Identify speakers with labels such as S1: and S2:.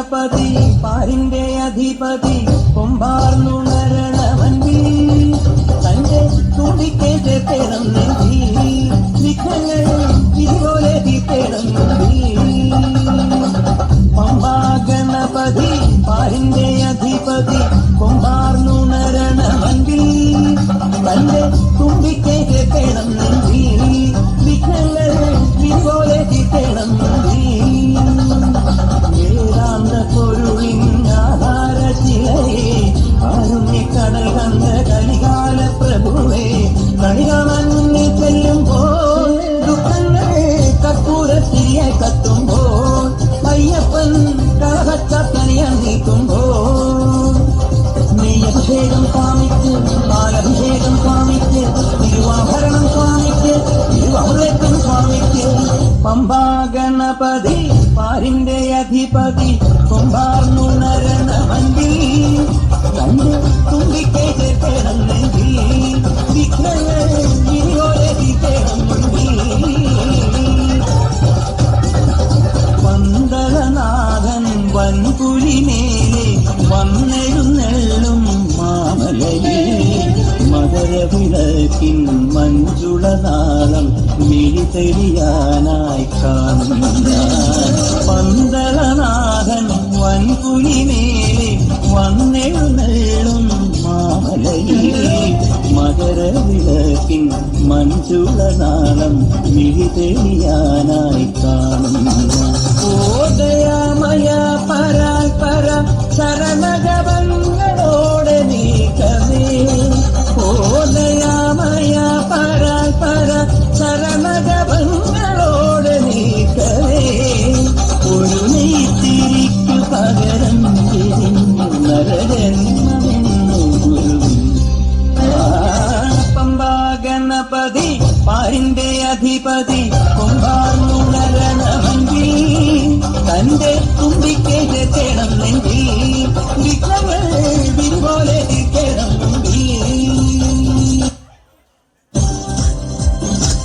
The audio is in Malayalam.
S1: ഗണപതി പാരിന്റെ അധിപതി കൊമ്പാർന്നുണരണവൻ തന്റെ തുടിക്കേറ്റ് തേടം നെഞ്ചി ഗണപതി പാരിന്റെ അധിപതി കണ്ട് വിഘ്നങ്ങൾ ഇനിയോരെ പന്തളനാഥൻ വൻപുലിമേലെ വന്നെഴുന്നെള്ളും മാമലയിൽ. മകരവിളക്കിൻ മഞ്ജുളനാളം മിഴിതെളിയാനായി കാണുന്ന പന്തളനാഥൻ വൻപുലിമേലെ വന്നെഴുന്നെള്ളും മാമലയിൽ. മകരവിളക്കിൻ മഞ്ജുളനാളം മിഴിതെളിയാനായി കാണുന്ന. ഓദയമയ പരാൽ പര ശരണഗവങ്ങളോടെ പാരിന്റെ അധിപതി കുംഭാർന്നുണരണമഞ്ചി തന്റെ തുമ്പിക്കേറ്റ തേണം നെഞ്ചി വിഘ്നങ്ങൾ വിരുപോലെ